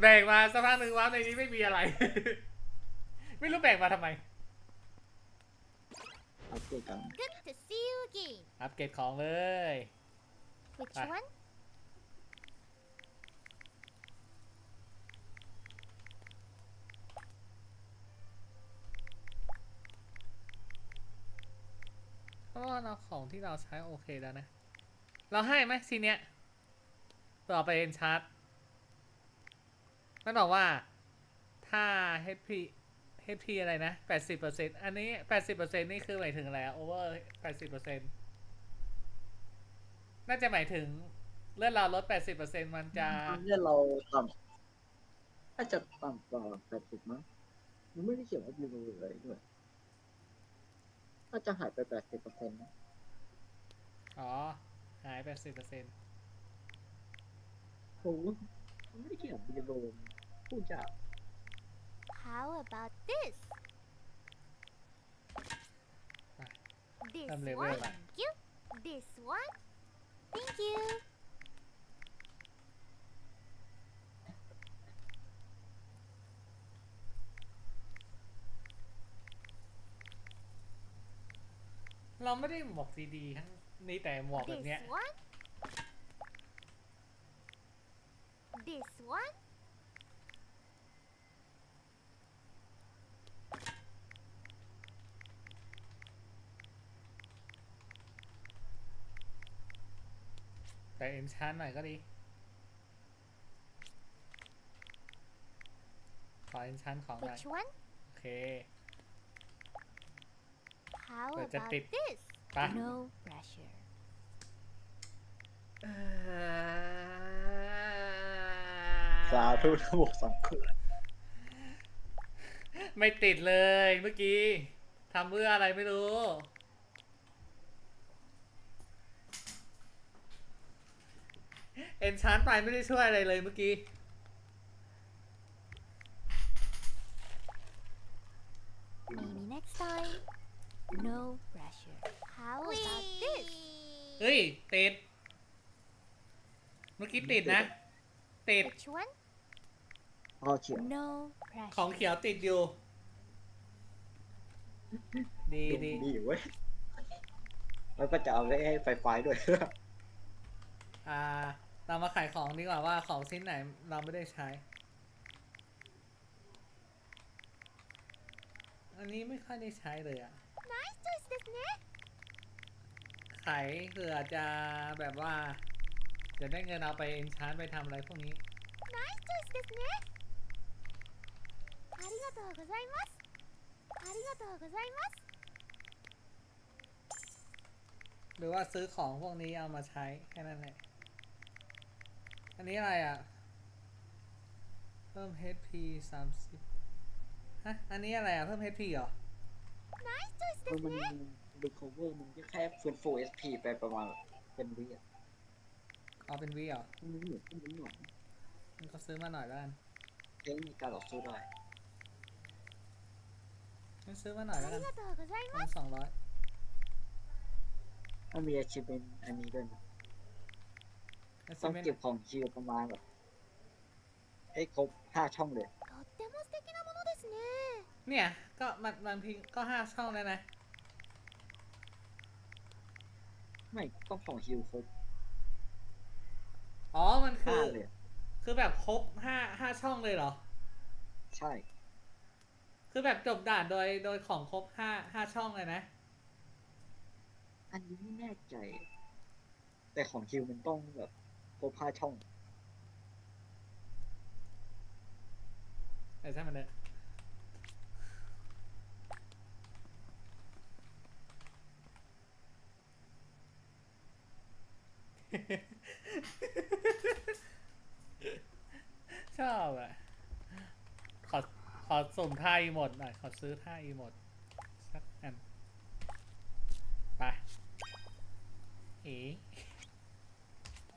แบ่งมาสักพักหนึ่งว่าในนี้ไม่มีอะไร ไม่รู้แบ่งมาทำไมเอาตัวกัน Good to see you again. อัปเกรดของเลย Which Ah. one? เพราะว่าเราของที่เราใช้โอเคแล้วนะ เราให้ไหมซีเนี้ยต่อไปเอ็นชาร์ต มันบอกว่าถ้า HP HP อะไรนะ 80%อันนี้ 80%นี่คือหมายถึงอะไรอะ over 80%น่าจะหมายถึงเลือดเราลด 80%มันจะเนี่ยเราต่ำถ้าจะต่ำกว่าแปดสิบมั้งมันไม่ได้เขียนว่ายูโรหรืออะไรด้วยถ้าจะหายไปแปดสิบเปอร์เซ็นต์นะอ๋อ หาย 80%โอ้โหมันไม่ได้เขียนยูโร พูดจา How about this? Ah, This I'm level one. lah. Thank you. This one. Thank you. เราไม่ได้หมวกดีๆทั้งนี่แต่หมวกแบบ This เนี้ย one. This one. แต่เอ็นชานหน่อยก็ดี ขอเอ็นชานของหน่อย Which one? โอเค How Wait, just about tip. this? ไป No pressure. สาธุทั้งหมดสองคนไม่ติดเลยเมื่อกี้ทำเพื่ออะไรไม่รู้ เอ็นชานไปไม่ได้ช่วยอะไรเลยเมื่อกี้ Maybe next time. No pressure. How about this? เฮ้ย ติด เมื่อกี้ติดนะ ติด Which one? อ๋อเขียน No pressure. ของเขียวติดอยู่ ดีดูดีดีเว้ยแล้วก็จะเอาไว้ให้ไฟไฟด้วย อ่า เรามาขายของดีกว่าว่าของชิ้นไหนเราไม่ได้ใช้ อันนี้ไม่ค่อยได้ใช้เลยอะขายเผื่อจะแบบว่า จะได้เงินเอาไปเอนชาร์ไปทำอะไรพวกนี้หรือว่าซื้อของพวกนี้เอามาใช้แค่นั้นแหละ อันนี้อะไรอะ เพิ่ม HP 30 ฮะ อันนี้อะไรอะ เพิ่ม HP เหรอเพราะมันดูโคเวอร์มันแค่ฟื้นฟู SP ไปประมาณเป็นวีอะอ๋อเป็นวิเหรอมันเหมือนมันหน่อยมันก็ซื้อมาหน่อยแล้วกันเรื่องมีการต่อสู้ได้งั้ซื้อมาหน่อยแล้วกันสองร้อยมันมีอาชีพเป็นอันนี้ด้วยนะ แล้ว ต้อง เมน เก็บของคิวประมาณแบบให้ครบห้าช่องเลย す。とっても素敵なものですね。 เนี่ย ก็มันบางทีก็ห้าช่องแล้วนะ ไม่ต้องของคิวครบ อ๋อ มันคื ห้า อ เลย คือแบบครบห้าห้าช่องเลยเหรอ ใช่ คือแบบจบด่านโดยโดยของครบห้าห้าช่องเลยนะ อันนี้ไม่แน่ใจ แต่ของคิวมันต้องแบบ ครบห้าช่องแต่ใช่มันเนอะชอบอะ ขอ ขอสุ่มท่าอีโมดหน่อย ขอซื้อท่าอีโมด สักอัน ไป เอ๋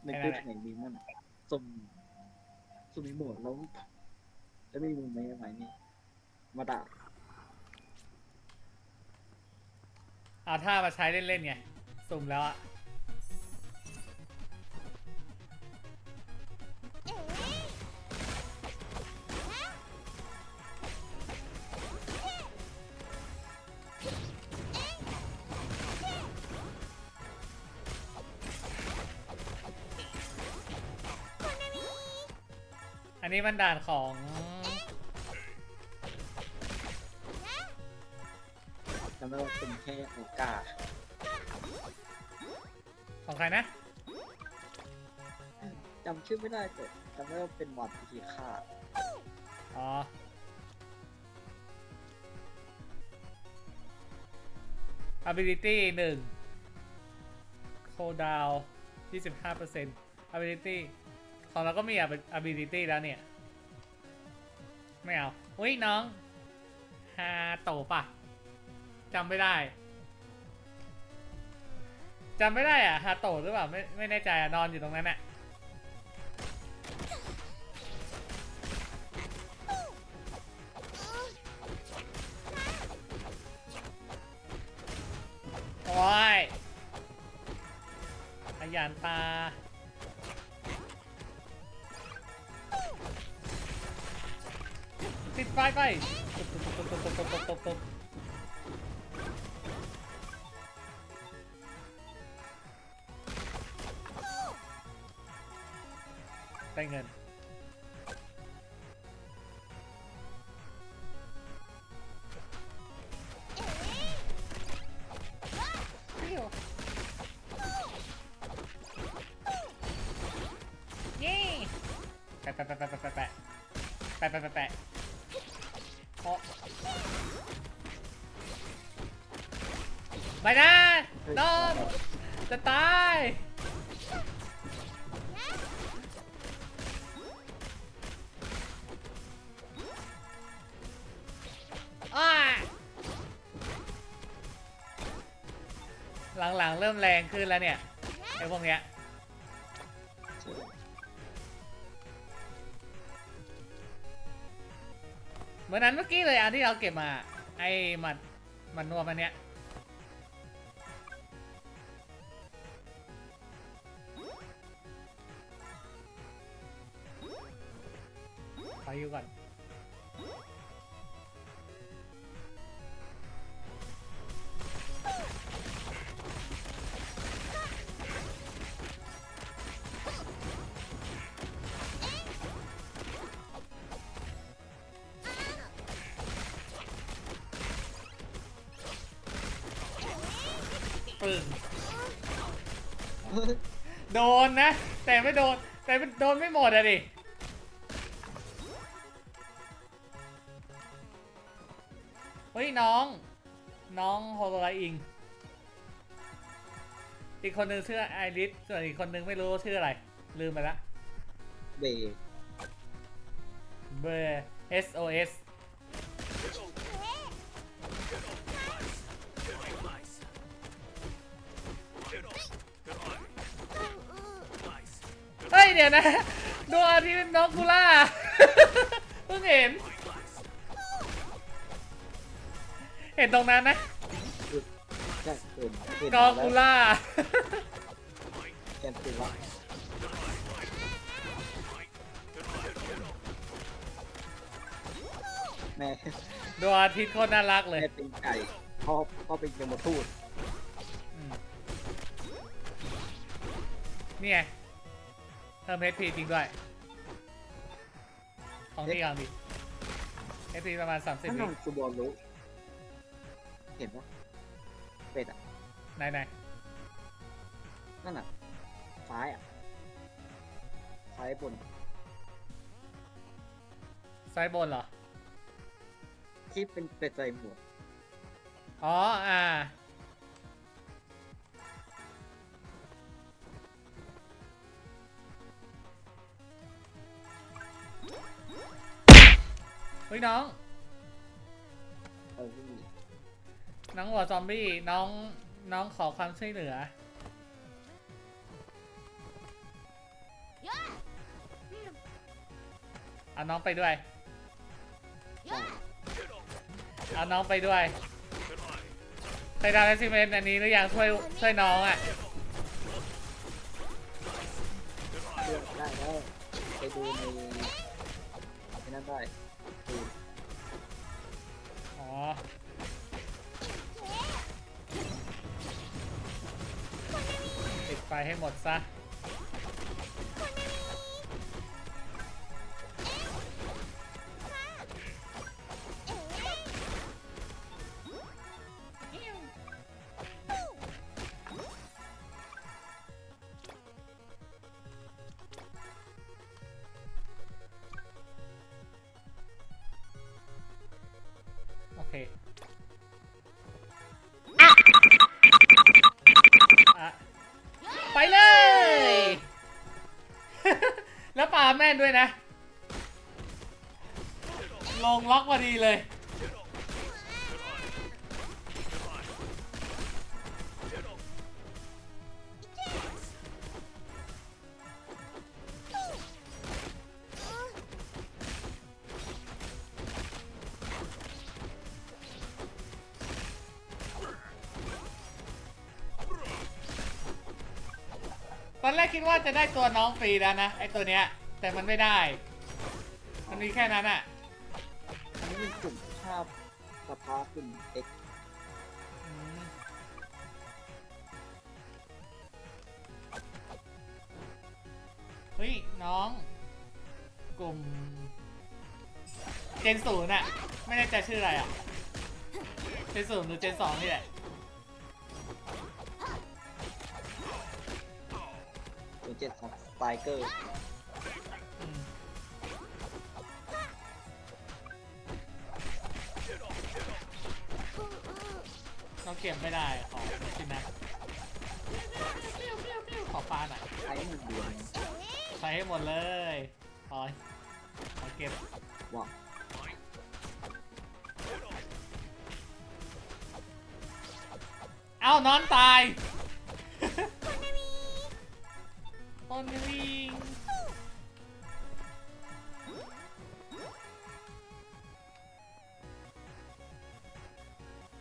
ในไม่คือไม่แห่งนี้มันสุ่มสุ่มมีโหมดแล้วจะมีมุมไหมไหมนี่มาด่าเอาท่ามาใช้เล่นๆไงสุ่มแล้วอะ นนี้มันด่านของจำได้ว่าเป็นแค่โอกาสของใครนะจำชื่อไม่ได้แต่จำได้ว่าเป็นมอดพิธีฆ่าอ๋อ ability หนึ่ง cooldown 25% ability ของเราก็มี ability แล้วเนี่ย ไม่เอาอุ้ยน้องฮาโตปะจำไม่ได้จำไม่ได้อะฮาโตหรือเปล่าไม่ไม่แน่ใจอะนอนอยู่ตรงนั้นอะ แปะแปะแปะแปะแปะแปะแปะแปะแปะแปะไปนะนอนจะตายหลังๆ เริ่มแรงขึ้นแล้วเนี่ยไอ้พวกเนี้ย เหมือนนั้นเมื่อกี้เลยอันที่เราเก็บมา ไอ้หมัดหมันนัวมันเนี้ยไปอยู่ก่อน ปึ้งโดนนะ แต่ไม่โดน แต่มันโดนไม่หมดอะดิเฮ้ยน้อง น้องโฮโลไลอิง อีกคนนึงชื่อไอริสส่วนอีกคนนึงไม่รู้ชื่ออะไร ลืมไปละเบย์เบอร์ SOS เฮ้ยเดี๋ยวนะดวงอาทิตย์น้องกูล่าเพิ่งเห็น เห็นตรงนั้นนะใช่เห็นเห็นกองกูล่าแกนติละแม่ดวงอาทิตย์โคตรน่ารักเลยแม่เป็นไก่พ่อพ่อเป็นยมทูตอืมนี่ไง เพิ่ม HP จริงด้วย ของดีของดี HP ประมาณ30ถ้าวิน้องซูบอลรู้ เห็นปะเป็ดอะ ไหนไหนนั่นอะ ซ้ายอะ ซ้ายบนซ้ายบนเหรอ ที่เป็นเป็ดใส่หมวกอ๋อ อ่า เฮ้ยน้อง เออที่น้องหัวซอมบี้น้องน้องขอความช่วยเหลือ เอาน้องไปด้วย เอาน้องไปด้วยเคยทำแอซิเมนอันนี้หรือยังช่วยช่วยน้องอะ เลือกได้แล้วไปดูใน นั่นได้อ๋อติดไฟให้หมดซะ แล้วปาแม่นด้วยนะ ลงล็อกพอดีเลยตอนแรกคิดว่าจะได้ตัวน้องฟรีแล้วนะไอตัวเนี้ย แต่มันไม่ได้ มันมีแค่นั้นอะอันนี้เป็นกลุ่มภาพสภาพกลุ่มเอ็กอืมเฮ้ย น้อง กลุ่ม เจนศูนย์อะไม่แน่ใจชื่ออะไรอะเจนศูนย์หรือเจนสองนี่แหละ เป็นเจ็ดของสไตเกอร์ เราเก็บไม่ได้ของสินะขอปลาหน่อยใช้หนึ่งเดือนใช้ให้หมดเลยขอขอเก็บว่ะเอ้านอนตายปนวิง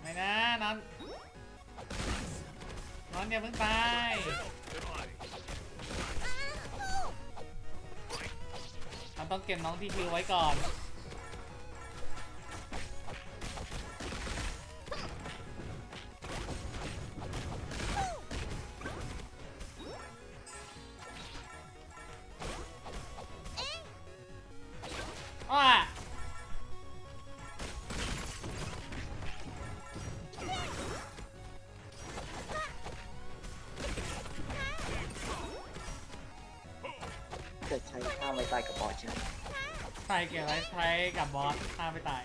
ไม่นะนอน นอนอย่าเพิ่งตายเราต้องเก็บน้องที่คิวไว้ก่อน ช้ข้ามไว้ใต้กระบอกใช่ไหมใส่เก็บไว้ใช้กับบอสถ้าไม่ตาย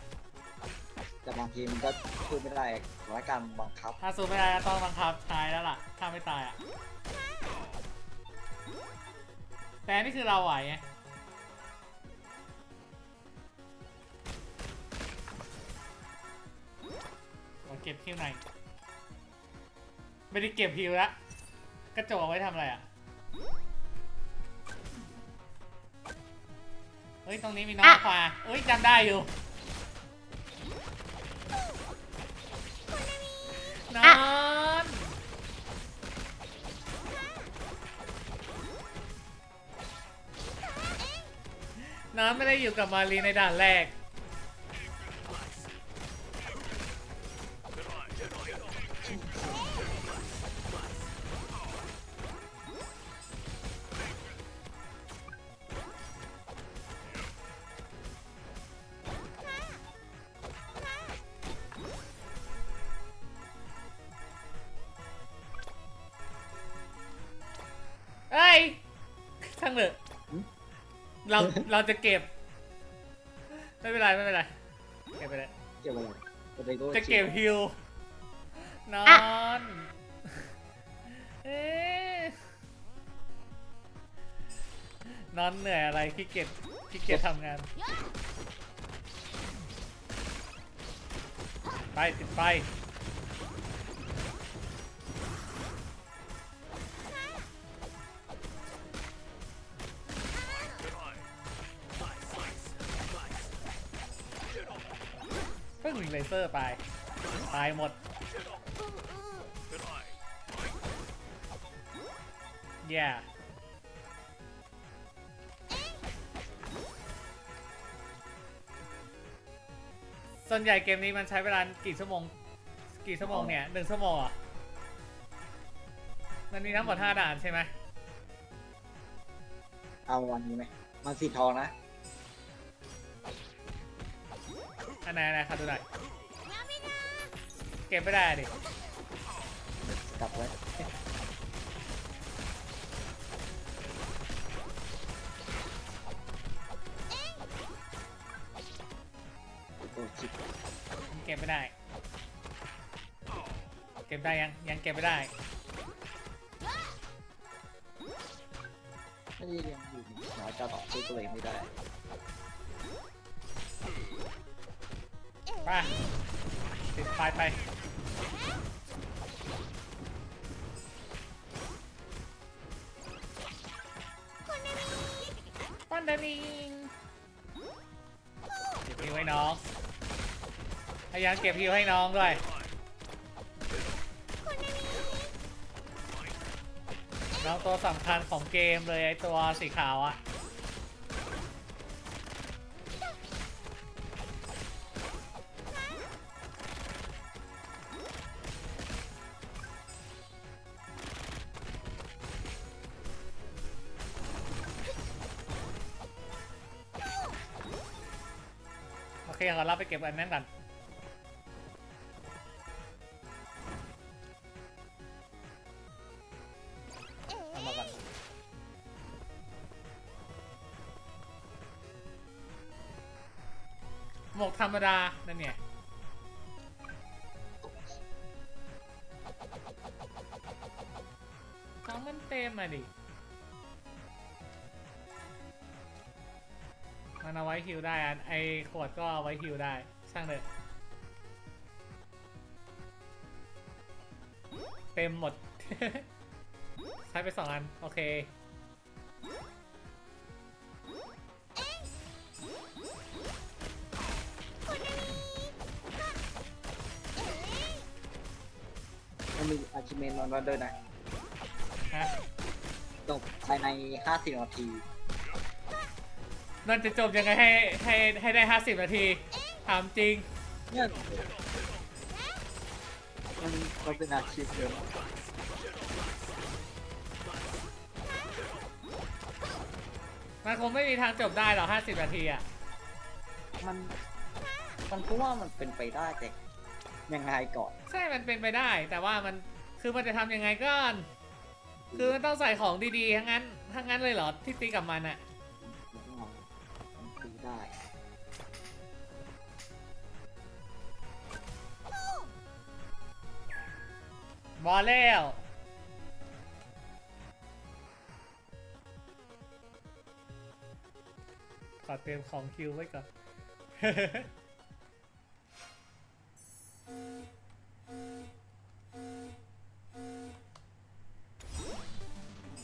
แต่บางทีมันก็พูดไม่ได้สถานการณ์บังคับ ถ้าสู้ไม่ได้ก็ต้องบังคับใช้แล้วล่ะ ถ้าไม่ตายอะ แต่นี่คือเราไหวไงเราเก็บคิวไหนอยไม่ได้เก็บฮิวละกระจกเอาไว้ทำอะไรอะ เฮ้ย ตรงนี้มีน้องควาเอ้ยจำได้อยู่ นอนนอนไม่ได้อยู่กับมารีในด่านแรก เราเราจะเก็บ ไม่เป็นไรไม่เป็นไรเก็บไปเลยเกี่ยวอะไรจะไปรู้จะเก็บฮิวนอนเอ๊ะนอนเหนื่อยอะไรขี้เกียจขี้เกียจทำงาน ไปติดไฟ เพิ่งยิงเลเซอร์ไปตายหมด แย่ส่วนใหญ่เกมนี้มันใช้เวลากี่ชั่วโมง กี่ชั่วโมงเนี่ยหนึ่งชั่วโมงอะมันมีทั้งหมดห้าด่านใช่ไหม เอาวันนี้ไหม มันสีทองนะ นไหนอันไหนครับดูหน่อยเก็บไม่ได้ดิกลับไว้โอ้ชิบเก็บไม่ได้ เก็บได้ยังยังเก็บไม่ได้ไม่ได้เรียนอยู่น้อยจะต่อสู้ตัวเองไม่ได้ ไปติดไฟไปปันเดลิงเก็บฮิวให้น้องพยายามเก็บฮิวให้น้องด้วยน้องตัวสำคัญของเกมเลยไอตัวสีขาวอะ ขอรับไปเก็บอันนั้นก่อนเอามาก่อนหมวกธรรมดา นั่นเนี่ยของมันเต็มมาดิ มันเอาไว้ฮิวได้อันไอขวดก็เอาไว้ฮิวได้ ช่างเถอะเต็มหมด ใช้ไปสองอัน โอเค มันมีอาชิเมนนอนด้วยนะฮะจบภายใน 50 นาที นั่นจะจบยังไงให้ให้ให้ได้ห้าสิบนาที ถามจริง เนี่ยมันมันเป็นอาชีพเดิมมันคงไม่มีทางจบได้หรอกห้าสิบนาทีอะ มันมันก็ว่ามันเป็นไปได้แต่ยังไงก่อน ใช่ มันเป็นไปได้ แต่ว่ามัน คือมันจะทำยังไงก่อน คือมันต้องใส่ของดีๆ ทั้งนั้น ทั้งนั้นเลยเหรอที่ตีกับมันอะมันตี ได้ บอแล้ว ขอเตรียมของคิวไว้ก่อน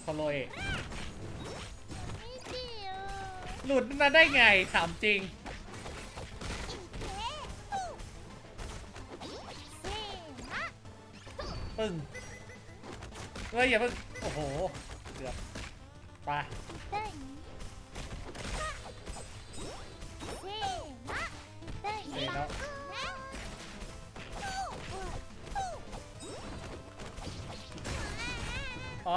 คอโลเอะ หลุดมาได้ไงถามจริง ปึ้งเฮ้ยอย่าปึ้งโอ้โหเกือบไปโอ้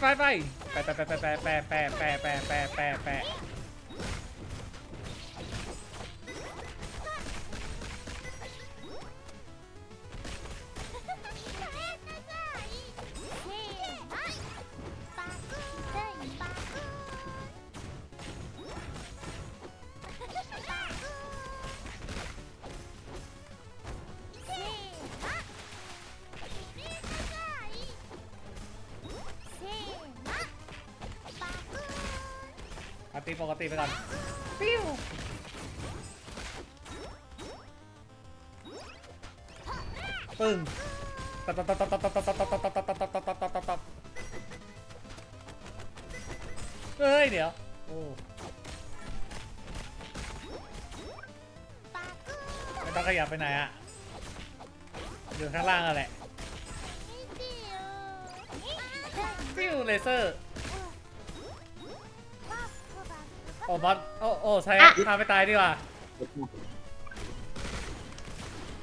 ไปไปไปไปไปไปไปไปไปไปไปะแปะแป ปะปกติปกติไปก่อนปิ้วปึ้งตับตับตับตับตับตับตับตับตับตับตับตับตับตับตับตับตับตับเฮ้ยเดี๋ยวโอ้ไม่ต้องขยับไปไหนอะอยู่ข้างล่างอะแหละปิ้วเลเซอร์ โอ้บอสโอ้โอ้ใช้พาไปตายดีกว่า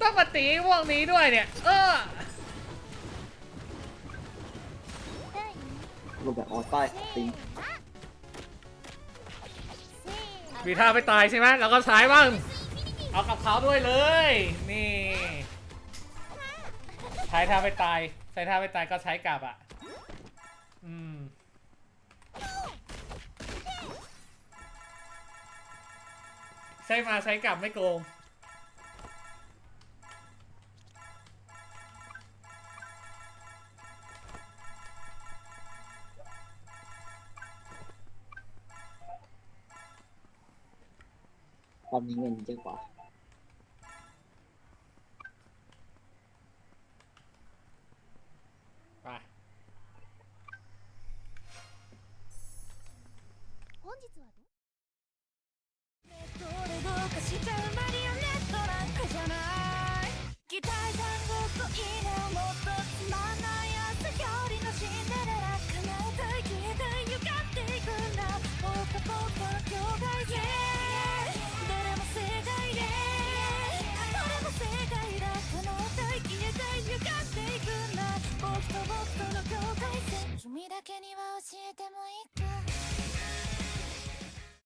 ต้องมาตีพวกนี้ด้วยเนี่ย เออ รูปแบบออต้าตีมีท่าไปตายใช่ไหมเราก็ใช้บ้าง เอากับเขาด้วยเลย นี่ ใช้ท่าไปตาย ใช้ท่าไปตายก็ใช้กลับอะ ใช้มาใช้กลับไม่โกง ตอนนี้เงินเยอะกว่า ไป